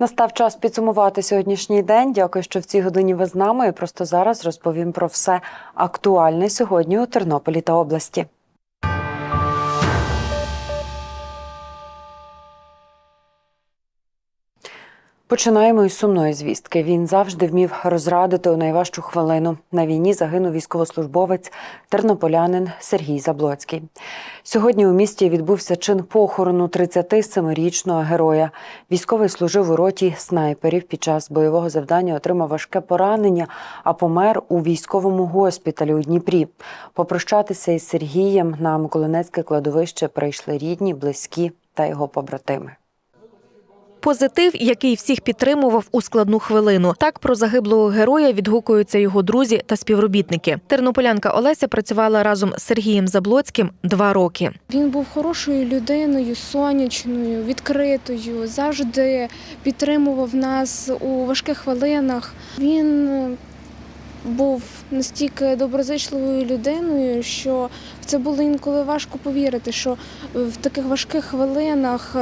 Настав час підсумувати сьогоднішній день. Дякую, що в цій годині ви з нами. І просто зараз розповім про все актуальне сьогодні у Тернополі та області. Починаємо із сумної звістки. Він завжди вмів розрадити у найважчу хвилину. На війні загинув військовослужбовець тернополянин Сергій Заблоцький. Сьогодні у місті відбувся чин похорону 37-річного героя. Військовий служив у роті снайперів. Під час бойового завдання отримав важке поранення, а помер у військовому госпіталі у Дніпрі. Попрощатися із Сергієм на Миколинецьке кладовище прийшли рідні, близькі та його побратими. Позитив, який всіх підтримував у складну хвилину. Так про загиблого героя відгукуються його друзі та співробітники. Тернополянка Олеся працювала разом з Сергієм Заблоцьким два роки. Він був хорошою людиною, сонячною, відкритою, завжди підтримував нас у важких хвилинах. Він е, був настільки доброзичливою людиною, що в це було інколи важко повірити, що в таких важких хвилинах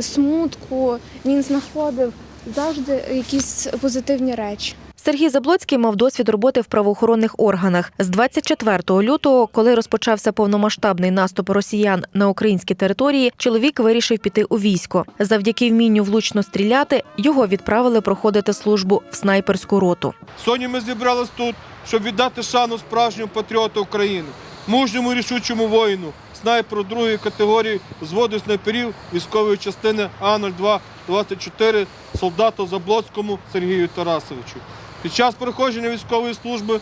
смутку він знаходив завжди якісь позитивні речі. Сергій Заблоцький мав досвід роботи в правоохоронних органах. З 24 лютого, коли розпочався повномасштабний наступ росіян на українські території, чоловік вирішив піти у військо. Завдяки вмінню влучно стріляти його відправили проходити службу в снайперську роту. Сьогодні ми зібрались тут, щоб віддати шану справжньому патріоту України, мужньому рішучому воїну, снайперу другої категорії взводу снайперів військової частини А-02-24 солдату Заблоцькому Сергію Тарасовичу. Під час проходження військової служби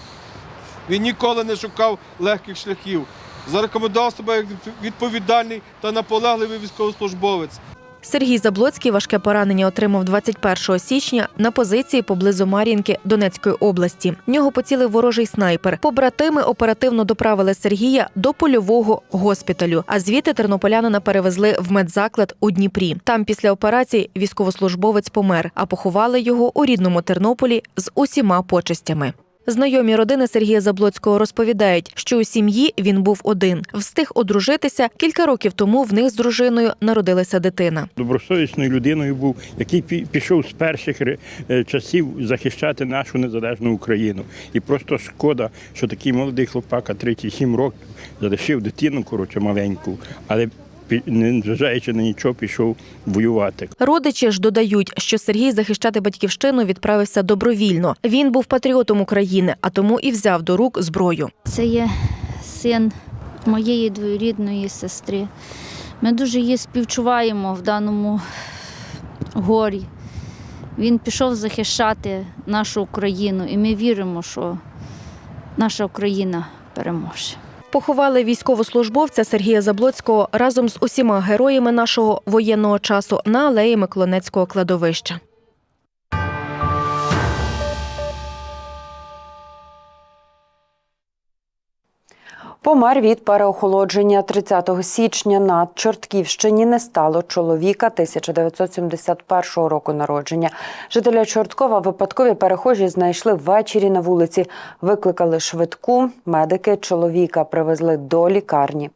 він ніколи не шукав легких шляхів. Зарекомендував себе як відповідальний та наполегливий військовослужбовець. Сергій Заблоцький важке поранення отримав 21 січня на позиції поблизу Мар'їнки Донецької області. В нього поцілив ворожий снайпер. Побратими оперативно доправили Сергія до польового госпіталю. А звідти тернополянина перевезли в медзаклад у Дніпрі. Там після операції військовослужбовець помер, а поховали його у рідному Тернополі з усіма почестями. Знайомі родини Сергія Заблоцького розповідають, що у сім'ї він був один. Встиг одружитися кілька років тому. В них з дружиною народилася дитина. добросовісною людиною був, який пішов з перших е, часів захищати нашу незалежну Україну. І просто шкода, що такий молодий хлопака 37 років залишив дитину коротше маленьку, але незважаючи на нічого, пішов воювати. Родичі ж додають, що Сергій захищати батьківщину відправився добровільно. Він був патріотом України, а тому і взяв до рук зброю. Це є син моєї двоюрідної сестри. Ми дуже її співчуваємо в даному горі. Він пішов захищати нашу Україну, і ми віримо, що наша Україна переможе. Поховали військовослужбовця Сергія Заблоцького разом з усіма героями нашого воєнного часу на алеї Миколинецького кладовища. Помер від переохолодження 30 січня на Чортківщині не стало чоловіка 1971 року народження. Жителя Чорткова випадкові перехожі знайшли ввечері на вулиці. Викликали швидку. Медики чоловіка привезли до лікарні.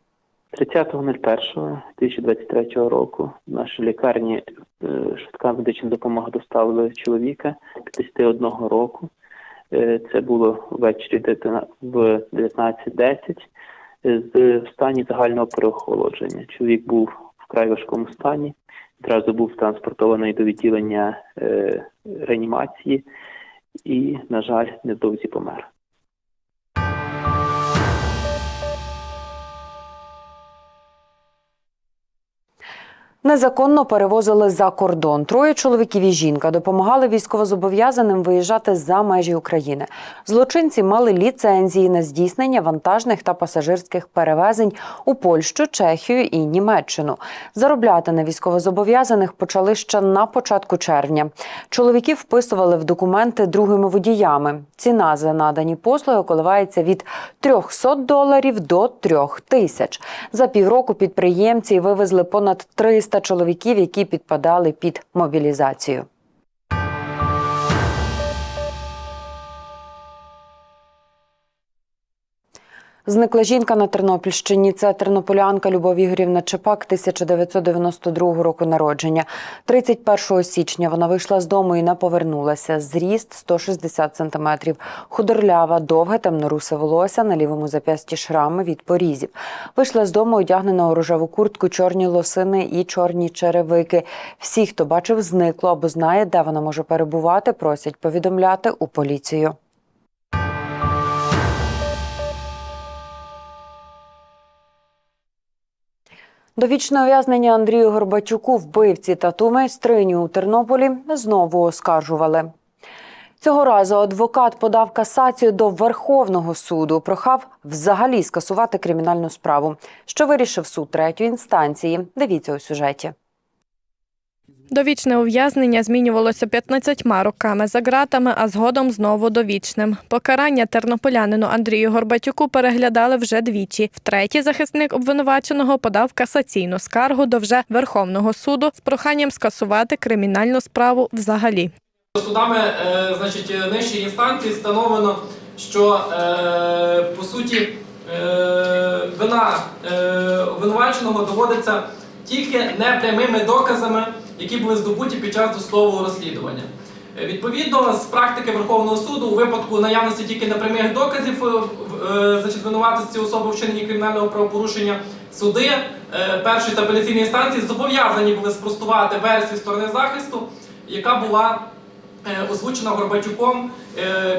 30.01.2023 року в нашій лікарні е, швидка медична допомога доставили чоловіка 51 року. Е, Це було ввечері в 19.10 е, з стані загального переохолодження. Чоловік був в важкому стані, одразу був транспортований до відділення е, реанімації і, на жаль, невдовзі помер. Незаконно перевозили за кордон. Троє чоловіків і жінка допомагали військовозобов'язаним виїжджати за межі України. Злочинці мали ліцензії на здійснення вантажних та пасажирських перевезень у Польщу, Чехію і Німеччину. Заробляти на військовозобов'язаних почали ще на початку червня. Чоловіків вписували в документи другими водіями. Ціна за надані послуги коливається від 300 доларів до 3 тисяч. За півроку підприємці вивезли понад 300 чоловіків, які підпадали під мобілізацію. Зникла жінка на Тернопільщині. Це тернополянка Любов Ігорівна Чепак, 1992 року народження. 31 січня вона вийшла з дому і не повернулася. Зріст 160 сантиметрів. Худорлява, довге темнорусе волосся, на лівому зап'ясті шрами від порізів. Вийшла з дому одягнена у рожеву куртку, чорні лосини і чорні черевики. Всі, хто бачив, зникло або знає, де вона може перебувати, просять повідомляти у поліцію. Довічне ув'язнення Андрію Горбачуку, вбивці тату майстриню у Тернополі, знову оскаржували. Цього разу адвокат подав касацію до Верховного суду, прохав взагалі скасувати кримінальну справу. Що вирішив суд третьої інстанції? Дивіться у сюжеті. Довічне ув'язнення змінювалося 15 роками за ґратами, а згодом знову довічним. Покарання тернополянину Андрію Горбатюку переглядали вже двічі. Втретє захисник обвинуваченого подав касаційну скаргу до вже Верховного суду з проханням скасувати кримінальну справу взагалі. Судами, е, значить, нижчої інстанції встановлено, що е, по суті е, вина обвинуваченого доводиться тільки непрямими доказами, які були здобуті під час досудового розслідування. Е, Відповідно, з практики Верховного суду у випадку наявності тільки непрямих доказів е, е, значить, винуватості особи вчинення кримінального правопорушення, суди першої та апеляційної інстанції зобов'язані були спростувати версію сторони захисту, яка була озвучена Горбатюком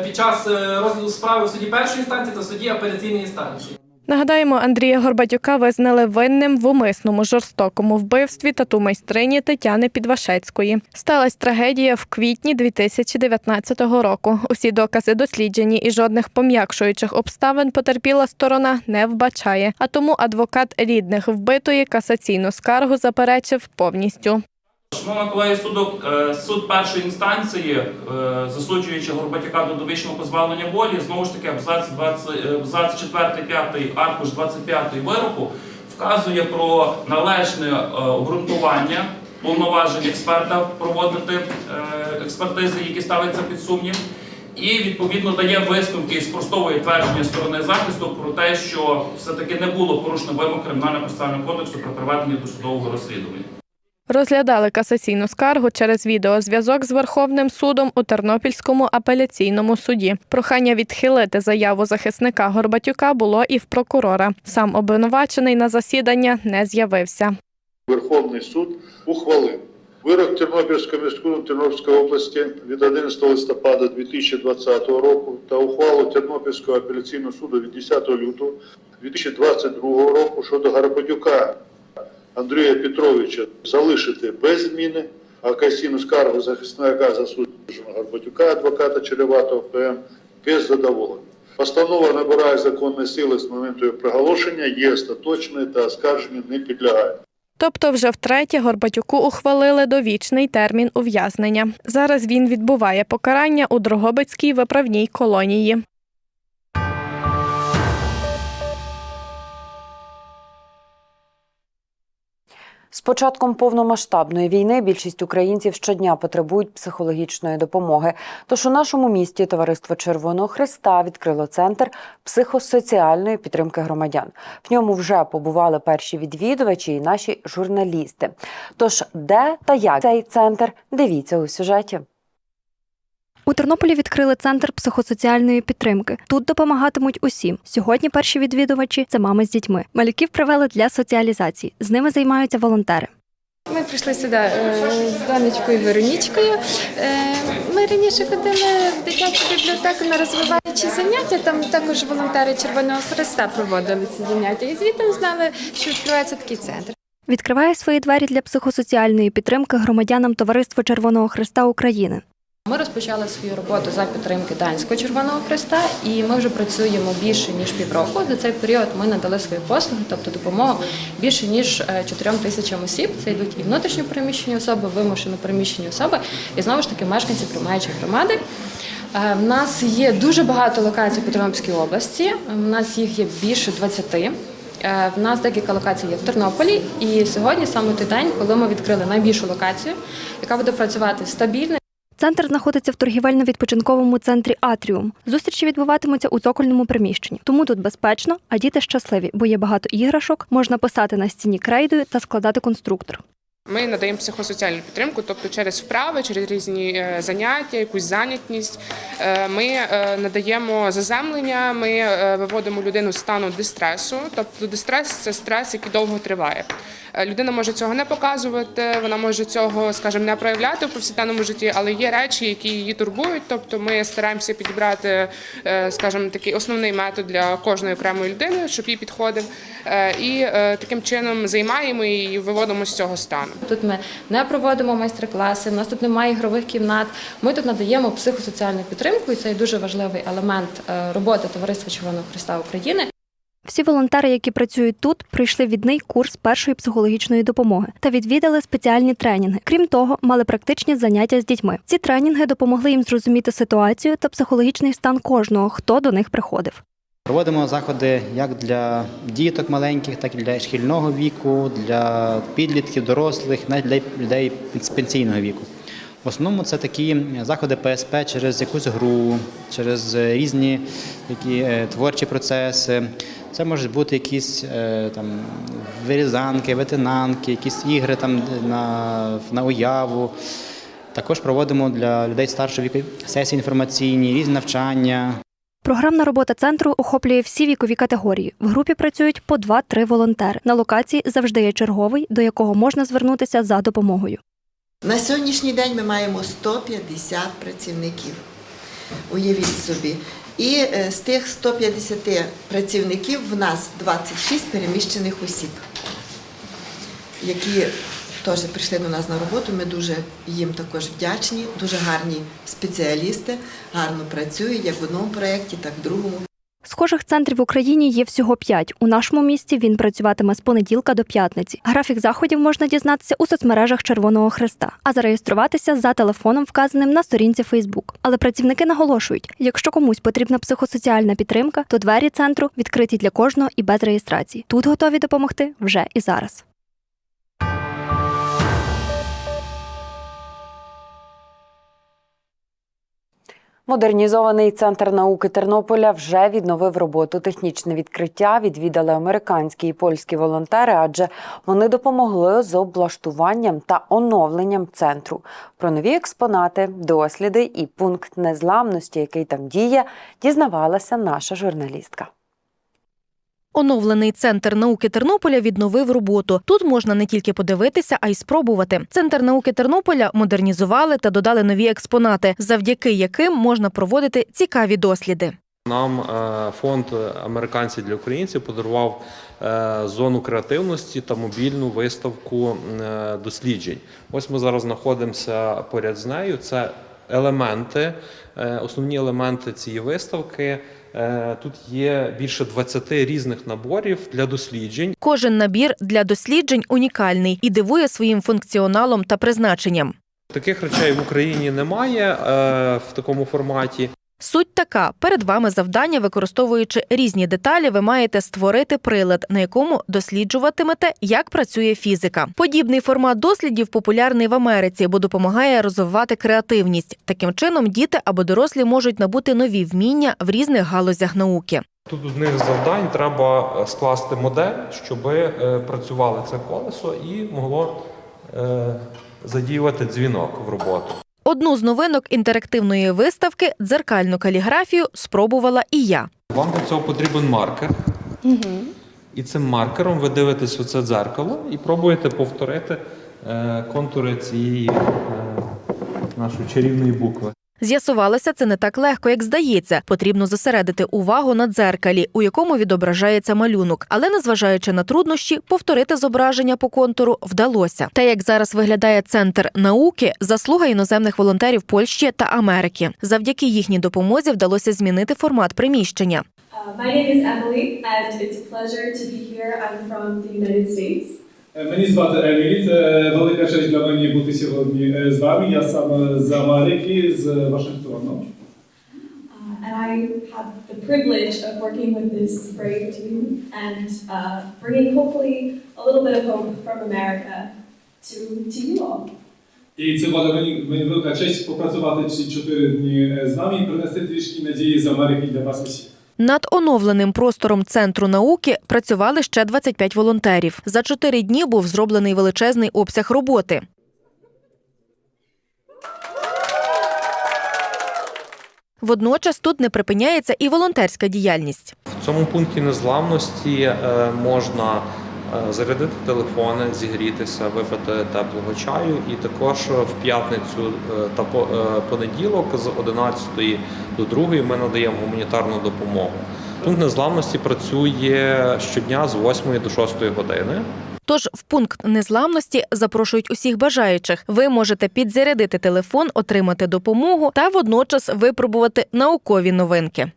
під час розгляду справи в суді першої інстанції та в суді апеляційної інстанції. Нагадаємо, Андрія Горбатюка визнали винним в умисному жорстокому вбивстві тату майстрині Тетяни Підвашецької. Сталась трагедія в квітні 2019 року. Усі докази досліджені і жодних пом'якшуючих обставин потерпіла сторона не вбачає. А тому адвокат рідних вбитої касаційну скаргу заперечив повністю. Шановна колегія суду, е, суд першої інстанції, е, засуджуючи Горбатюка до довічного позбавлення волі, знову ж таки абзац 20, е, абзац 4, 5, аркуш 25 вироку вказує про належне е, обґрунтування повноважень експерта проводити е, експертизи, які ставляться під сумнів. І відповідно дає висновки і спростовує твердження сторони захисту про те, що все-таки не було порушено вимог кримінального процесуального кодексу при проведенні досудового розслідування. Розглядали касаційну скаргу через відеозв'язок з Верховним судом у Тернопільському апеляційному суді. Прохання відхилити заяву захисника Горбатюка було і в прокурора. Сам обвинувачений на засідання не з'явився. Верховний суд ухвалив вирок Тернопільського міського Тернопільської області від 11 листопада 2020 року та ухвалу Тернопільського апеляційного суду від 10 лютого 2022 року щодо Гарбатюка Андрія Петровича залишити без зміни, а касійну скаргу захисника засудженого Гарбатюка, адвоката Череватого ПМ, без задоволення. Постанова набирає законної сили з моменту її проголошення, є остаточною та оскарженню не підлягає. Тобто, вже втретє Горбатюку ухвалили довічний термін ув'язнення. Зараз він відбуває покарання у Дрогобицькій виправній колонії. З початком повномасштабної війни більшість українців щодня потребують психологічної допомоги. Тож у нашому місті товариство Червоного Христа відкрило центр психосоціальної підтримки громадян. В ньому вже побували перші відвідувачі і наші журналісти. Тож, де та як цей центр? Дивіться у сюжеті. У Тернополі відкрили центр психосоціальної підтримки. Тут допомагатимуть усім. Сьогодні перші відвідувачі це мами з дітьми. Малюків привели для соціалізації. З ними займаються волонтери. Ми прийшли сюди е, з донечкою Веронічкою. Е, Ми раніше ходили в дитячу бібліотеку на розвиваючі заняття. Там також волонтери Червоного Христа проводили ці заняття. І звідти знали, що відкривається такий центр. Відкриває свої двері для психосоціальної підтримки громадянам Товариство Червоного Христа України. Ми розпочали свою роботу за підтримки Данського Червоного Христа, і ми вже працюємо більше ніж півроку. За цей період ми надали свої послуги, тобто допомогу більше ніж 4 тисячам осіб. Це йдуть і внутрішньо переміщені особи, вимушено переміщені особи, і знову ж таки мешканці приймаючої громади. Е, В нас є дуже багато локацій по Тернопільській області. У нас їх є більше 20. Е, В нас декілька локацій є в Тернополі, і сьогодні саме той день, коли ми відкрили найбільшу локацію, яка буде працювати стабільно. Центр знаходиться в торгівельно-відпочинковому центрі Атріум. Зустрічі відбуватимуться у цокольному приміщенні. Тому тут безпечно, а діти щасливі, бо є багато іграшок, можна писати на стіні крейдою та складати конструктор. Ми надаємо психосоціальну підтримку, тобто через вправи, через різні е, заняття, якусь занятність. Е, Ми е, надаємо заземлення, ми виводимо людину з стану дистресу. Тобто дистрес це стрес, який довго триває. Людина може цього не показувати, вона може цього, скажімо, не проявляти в повсякденному житті, але є речі, які її турбують. Тобто ми стараємося підібрати, скажімо, такий основний метод для кожної окремої людини, щоб їй підходив. І таким чином займаємо її виводимо з цього стану. Тут ми не проводимо майстер-класи, у нас тут немає ігрових кімнат. Ми тут надаємо психосоціальну підтримку, і це є дуже важливий елемент е, роботи Товариства Червоного Христа України. Всі волонтери, які працюють тут, пройшли відний курс першої психологічної допомоги та відвідали спеціальні тренінги. Крім того, мали практичні заняття з дітьми. Ці тренінги допомогли їм зрозуміти ситуацію та психологічний стан кожного, хто до них приходив. Проводимо заходи як для діток маленьких, так і для шкільного віку, для підлітків, дорослих, навіть для людей пенсійного віку. В основному це такі заходи ПСП через якусь гру, через різні такі е, творчі процеси. Це можуть бути якісь е, там вирізанки, ветенанки, якісь ігри там на, на уяву. Також проводимо для людей старшого віку сесії інформаційні, різні навчання. Програмна робота центру охоплює всі вікові категорії. В групі працюють по 2-3 волонтери. На локації завжди є черговий, до якого можна звернутися за допомогою. На сьогоднішній день ми маємо 150 працівників. Уявіть собі. І е, з тих 150 працівників в нас 26 переміщених осіб, які теж прийшли до нас на роботу. Ми дуже їм також вдячні, дуже гарні спеціалісти, гарно працюють як в одному проєкті, так і в другому. Схожих центрів в Україні є всього п'ять. У нашому місті він працюватиме з понеділка до п'ятниці. Графік заходів можна дізнатися у соцмережах Червоного Хреста, а зареєструватися за телефоном, вказаним на сторінці Фейсбук. Але працівники наголошують: якщо комусь потрібна психосоціальна підтримка, то двері центру відкриті для кожного і без реєстрації. Тут готові допомогти вже і зараз. Модернізований центр науки Тернополя вже відновив роботу. Технічне відкриття відвідали американські і польські волонтери, адже вони допомогли з облаштуванням та оновленням центру. Про нові експонати, досліди і пункт незламності, який там діє, дізнавалася наша журналістка. Оновлений центр науки Тернополя відновив роботу. Тут можна не тільки подивитися, а й спробувати. Центр науки Тернополя модернізували та додали нові експонати, завдяки яким можна проводити цікаві досліди. Нам е, фонд Американці для українців подарував е, зону креативності та мобільну виставку е, досліджень. Ось ми зараз знаходимося поряд з нею. Це елементи, основні елементи цієї виставки. Е, Тут є більше 20 різних наборів для досліджень. Кожен набір для досліджень унікальний і дивує своїм функціоналом та призначенням. Таких речей в Україні немає е, в такому форматі. Суть така: перед вами завдання, використовуючи різні деталі, ви маєте створити прилад, на якому досліджуватимете, як працює фізика. Подібний формат дослідів популярний в Америці, бо допомагає розвивати креативність. Таким чином, діти або дорослі можуть набути нові вміння в різних галузях науки. Тут у них завдань треба е, скласти модель, щоб е, працювало це колесо і могло е, задіювати дзвінок в роботу. Одну з новинок інтерактивної виставки дзеркальну каліграфію спробувала і я. Вам для цього потрібен маркер. І цим маркером ви дивитесь у це дзеркало і пробуєте повторити е, контури цієї е, нашої чарівної букви. З'ясувалося, це не так легко, як здається. Потрібно зосередити увагу на дзеркалі, у якому відображається малюнок. Але незважаючи на труднощі, повторити зображення по контуру вдалося. Та як зараз виглядає центр науки, заслуга іноземних волонтерів Польщі та Америки. Завдяки їхній допомозі вдалося змінити формат приміщення. Uh, my name is Emily, and it's a pleasure to be here. I'm from the United States. Мені звати Емілі. Це велика честь для мене бути сьогодні е, з вами. Я сам з Америки, з Вашингтону. Uh, and I have the privilege of working with this brave team and uh, bringing hopefully a little bit of hope from America to, to you all. І це буде мені, мені велика честь попрацювати ці чотири дні з вами і принести трішки надії з Америки для вас усіх. Над оновленим простором центру науки працювали ще 25 волонтерів. За чотири дні був зроблений величезний обсяг роботи. Водночас тут не припиняється і волонтерська діяльність. В цьому пункті незламності е, можна зарядити телефони, зігрітися, випити теплого чаю. І також в п'ятницю е, та е, понеділок з 11 до 2 ми надаємо гуманітарну допомогу. Пункт незламності працює щодня з 8 до 6 години. Тож в пункт незламності запрошують усіх бажаючих. Ви можете підзарядити телефон, отримати допомогу та водночас випробувати наукові новинки.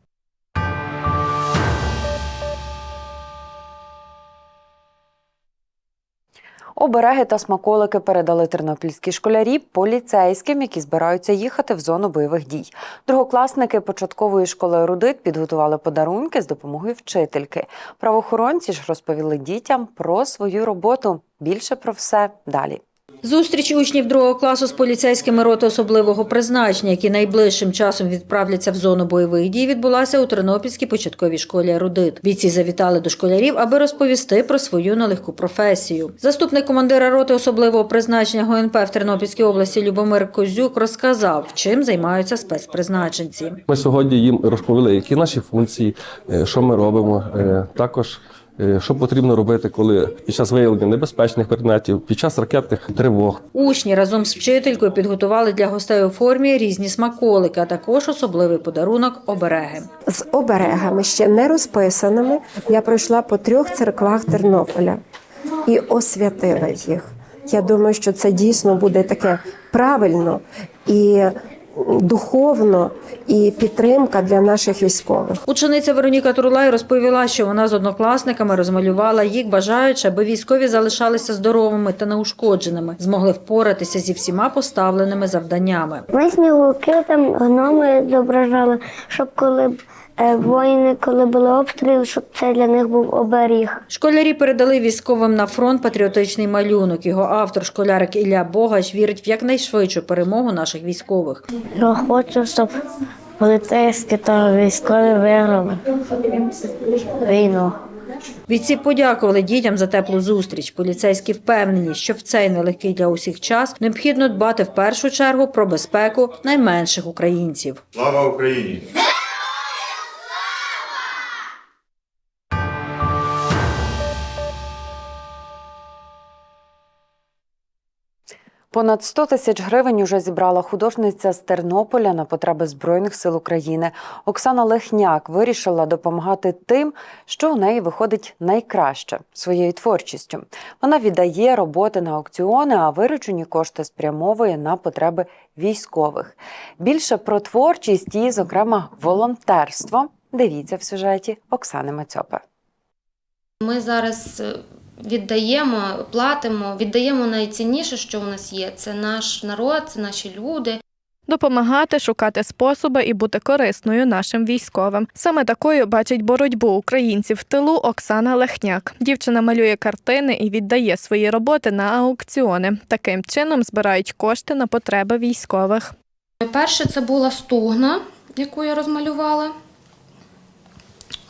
Обереги та смаколики передали тернопільські школярі поліцейським, які збираються їхати в зону бойових дій. Другокласники початкової школи Рудит підготували подарунки з допомогою вчительки. Правоохоронці ж розповіли дітям про свою роботу. Більше про все далі. Зустріч учнів другого класу з поліцейськими роти особливого призначення, які найближчим часом відправляться в зону бойових дій, відбулася у Тернопільській початковій школі «Рудит». Бійці завітали до школярів, аби розповісти про свою нелегку професію. Заступник командира роти особливого призначення ГУНП в Тернопільській області Любомир Козюк розказав, чим займаються спецпризначенці. Ми сьогодні їм розповіли, які наші функції, е, що ми робимо. е, Також що потрібно робити, коли під час виявлення небезпечних предметів, під час ракетних тривог. Учні разом з вчителькою підготували для гостей у формі різні смаколики, а також особливий подарунок обереги. з оберегами, ще не розписаними. Я пройшла по трьох церквах Тернополя і освятила їх. Я думаю, що це дійсно буде таке правильно і духовно, і підтримка для наших військових. Учениця Вероніка Турлай розповіла, що вона з однокласниками розмалювала їх, бажаючи, аби військові залишалися здоровими та неушкодженими, змогли впоратися зі всіма поставленими завданнями. Ми сніговики там гноми зображали, щоб коли б воїни, коли були обстріли, щоб це для них був оберіг. Школярі передали військовим на фронт патріотичний малюнок. Його автор, школярик Ілля Богач, вірить в якнайшвидшу перемогу наших військових. Я хочу, щоб поліцейські та військові виграли війну. Бійці подякували дітям за теплу зустріч. Поліцейські впевнені, що в цей нелегкий для усіх час необхідно дбати в першу чергу про безпеку найменших українців. Слава Україні! Понад 100 тисяч гривень уже зібрала художниця з Тернополя на потреби Збройних сил України. Оксана Лехняк вирішила допомагати тим, що у неї виходить найкраще своєю творчістю. Вона віддає роботи на аукціони, а виручені кошти спрямовує на потреби військових. Більше про творчість і, зокрема, волонтерство. Дивіться в сюжеті Оксани Мацьопи. Ми зараз віддаємо, платимо, віддаємо найцінніше, що у нас є. Це наш народ, це наші люди. Допомагати, шукати способи і бути корисною нашим військовим. Саме такою бачить боротьбу українців в тилу Оксана Лехняк. Дівчина малює картини і віддає свої роботи на аукціони. Таким чином збирають кошти на потреби військових. Перше це була стугна, яку я розмалювала.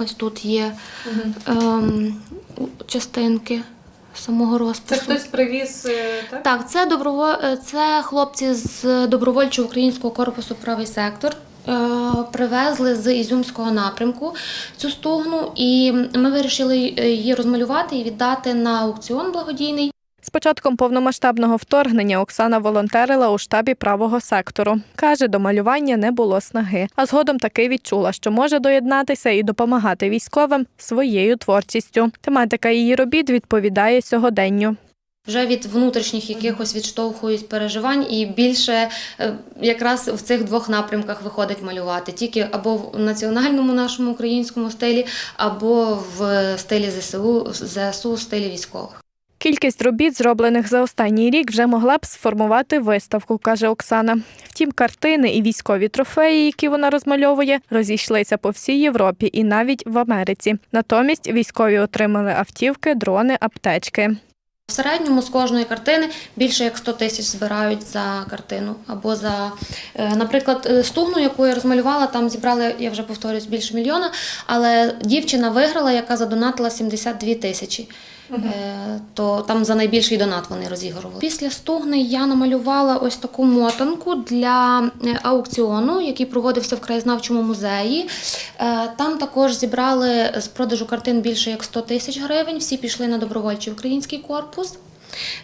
Ось тут є ем, частинки самого розпису. Це хтось привіз, е, так? Так, це доброво... е, це хлопці з добровольчого українського корпусу Правий сектор. е, Привезли з Ізюмського напрямку цю стугну, і ми вирішили її розмалювати і віддати на аукціон благодійний. З початком повномасштабного вторгнення Оксана волонтерила у штабі правого сектору. Каже, до малювання не було снаги, а згодом таки відчула, що може доєднатися і допомагати військовим своєю творчістю. Тематика її робіт відповідає сьогоденню. Вже від внутрішніх якихось відштовхуюсь переживань, і більше е, якраз в цих двох напрямках виходить малювати тільки або в національному нашому українському стилі, або в стилі ЗСУ, ЗСУ, стилі військових. Кількість робіт, зроблених за останній рік, вже могла б сформувати виставку, каже Оксана. Втім, картини і військові трофеї, які вона розмальовує, розійшлися по всій Європі і навіть в Америці. Натомість військові отримали автівки, дрони, аптечки. В середньому з кожної картини більше як 100 тисяч збирають за картину. Або за, е, наприклад, е, стугну, яку я розмалювала, там зібрали, я вже повторюсь, більше мільйона, але дівчина виграла, яка задонатила 72 тисячі. Е, То там за найбільший донат вони розігрували. Після стугни я намалювала ось таку мотанку для е, аукціону, який проводився в краєзнавчому музеї. Е, Там також зібрали з продажу картин більше як 100 тисяч гривень. Всі пішли на добровольчий український корпус.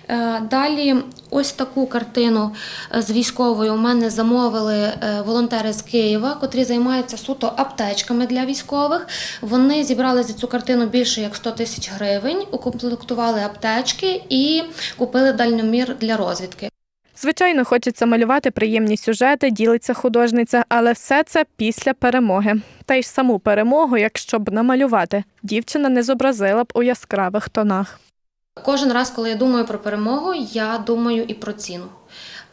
Е, Далі ось таку картину е, з військовою у мене замовили е, волонтери з Києва, котрі займаються суто аптечками для військових. Вони зібрали за цю картину більше як 100 тисяч гривень, укомплектували аптечки і купили дальномір для розвідки. Звичайно, хочеться малювати приємні сюжети, ділиться художниця, але все це після перемоги. Та й саму перемогу, якщо б намалювати, дівчина не зобразила б у яскравих тонах. Кожен раз, коли я думаю про перемогу, я думаю і про ціну.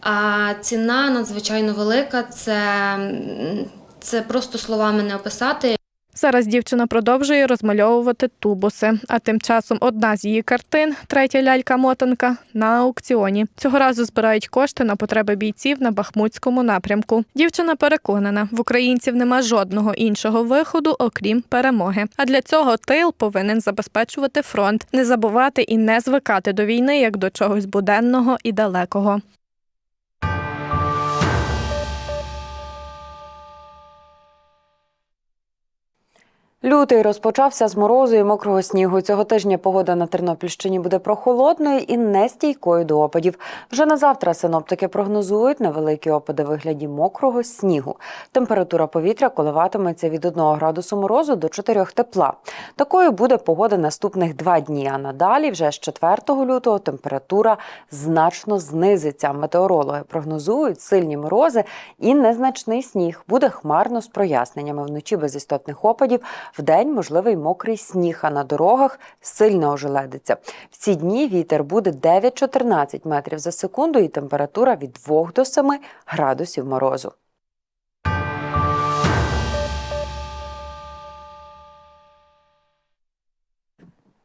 А ціна надзвичайно велика, це, це просто словами не описати. Зараз дівчина продовжує розмальовувати тубуси. А тим часом одна з її картин, третя лялька-мотанка, на аукціоні. Цього разу збирають кошти на потреби бійців на Бахмутському напрямку. Дівчина переконана, в українців нема жодного іншого виходу, окрім перемоги. А для цього тил повинен забезпечувати фронт, не забувати і не звикати до війни як до чогось буденного і далекого. Лютий розпочався з морозу і мокрого снігу. Цього тижня погода на Тернопільщині буде прохолодною і нестійкою до опадів. Вже на завтра синоптики прогнозують невеликі опади вигляді мокрого снігу. Температура повітря коливатиметься від 1 градусу морозу до 4 тепла. Такою буде погода наступних два дні. А надалі, вже з 4 лютого, температура значно знизиться. Метеорологи прогнозують сильні морози і незначний сніг. Буде хмарно з проясненнями. Вночі без істотних опадів. Вдень можливий мокрий сніг, а на дорогах сильна ожеледиця. В ці дні вітер буде 9-14 метрів за секунду і температура від 2 до 7 градусів морозу.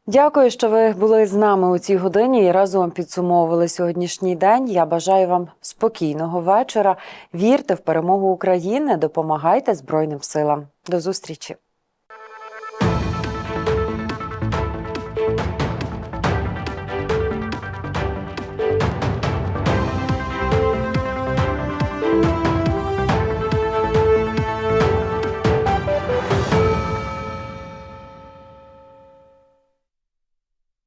Дякую, що ви були з нами у цій годині і разом підсумовували сьогоднішній день. Я бажаю вам спокійного вечора. Вірте в перемогу України, допомагайте Збройним силам. До зустрічі!